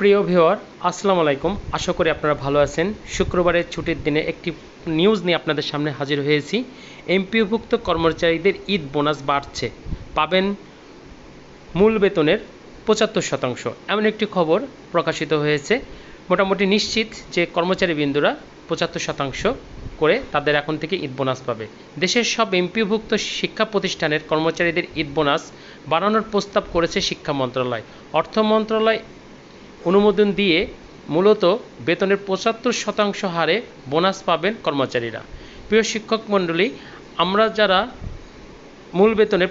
প্রিয় ভিওয়ার আসসালামু আলাইকুম। আশা করি আপনারা ভালো আছেন। শুক্রবারের ছুটির দিনে একটি নিউজ নিয়ে আপনাদের সামনে হাজির হয়েছি। এমপিওভুক্ত কর্মচারীদের ঈদ বোনাস বাড়ছে। পাবেন মূল বেতনের পঁচাত্তর শতাংশ। এমন একটি খবর প্রকাশিত হয়েছে। মোটামুটি নিশ্চিত যে কর্মচারী বিন্দুরা পঁচাত্তর শতাংশ করে তাদের এখন থেকে ঈদ বোনাস পাবে। দেশের সব এমপিওভুক্ত শিক্ষা প্রতিষ্ঠানের কর্মচারীদের ঈদ বোনাস বাড়ানোর প্রস্তাব করেছে শিক্ষা মন্ত্রণালয়। অর্থ মন্ত্রণালয় অনুমোদন দিয়ে মূলত বেতনের পঁচাত্তর শতাংশ হারে বোনাস পাবেন কর্মচারীরা। প্রিয় শিক্ষক মণ্ডলী, আমরা যারা মূল বেতনের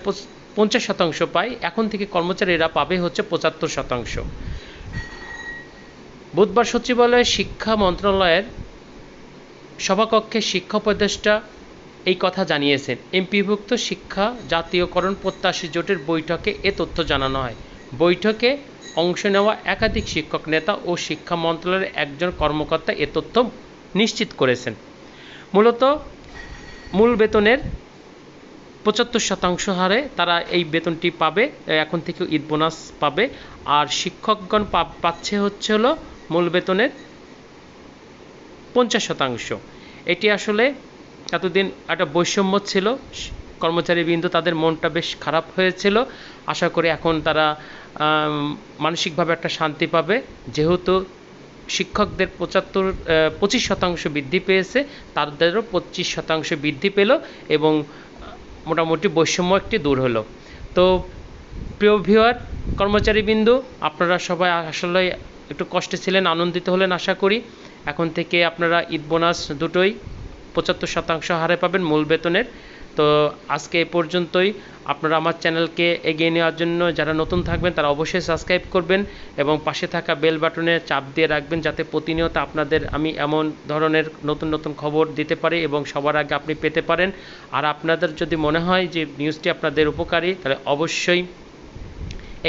পঞ্চাশ শতাংশ পাই, এখন থেকে কর্মচারীরা পাবে হচ্ছে পঁচাত্তর শতাংশ। বুধবার সচিবালয়ে শিক্ষা মন্ত্রণালয়ের সভাকক্ষে শিক্ষা উপদেষ্টা এই কথা জানিয়েছেন। এমপিভুক্ত শিক্ষা জাতীয়করণ প্রত্যাশী জোটের বৈঠকে এ তথ্য জানানো হয়। বৈঠকে অংশ নেওয়া একাধিক শিক্ষক নেতা ও শিক্ষা মন্ত্রণালয়ের একজন কর্মকর্তা এ তথ্য নিশ্চিত করেছেন। মূলত মূল বেতনের পঁচাত্তর শতাংশ হারে তারা এই বেতনটি পাবে, এখন থেকে ঈদ বোনাস পাবে। আর শিক্ষকগণ পাচ্ছে হচ্ছে হলো মূল বেতনের পঞ্চাশ শতাংশ। এটি আসলে এতদিন একটা বৈষম্য ছিল কর্মচারীবৃন্দ তাদের মনটা বেশ খারাপ হয়েছিল। আশা করি এখন তারা মানসিকভাবে একটা শান্তি পাবে। যেহেতু শিক্ষকদের পঁচাত্তর পঁচিশ শতাংশ বৃদ্ধি পেয়েছে, তাদেরও পঁচিশ শতাংশ বৃদ্ধি পেল এবং মোটামুটি বৈষম্য একটি দূর হলো। তো প্রিয় ভিউয়ার কর্মচারীবৃন্দ, আপনারা সবাই আসলে একটু কষ্টে ছিলেন, আনন্দিত হলেন আশা করি। এখন থেকে আপনারা ঈদ বোনাস দুটোই পঁচাত্তর শতাংশ হারে পাবেন মূল বেতনের। তো আজকে এ পর্যন্তই। আপনারা আমার চ্যানেলকে এগিয়ে নেওয়ার জন্য যারা নতুন থাকবেন, তারা অবশ্যই সাবস্ক্রাইব করবেন এবং পাশে থাকা বেল বাটনে চাপ দিয়ে রাখবেন যাতে প্রতিনিয়ত আপনাদের আমি এমন ধরনের নতুন নতুন খবর দিতে পারি এবং সবার আগে আপনি পেতে পারেন। আর আপনাদের যদি মনে হয় যে নিউজটি আপনাদের উপকারী, তাহলে অবশ্যই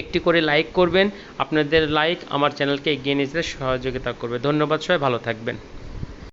একটি করে লাইক করবেন। আপনাদের লাইক আমার চ্যানেলকে এগিয়ে নিয়ে যেতে সহযোগিতা করবে। ধন্যবাদ সবাই, ভালো থাকবেন।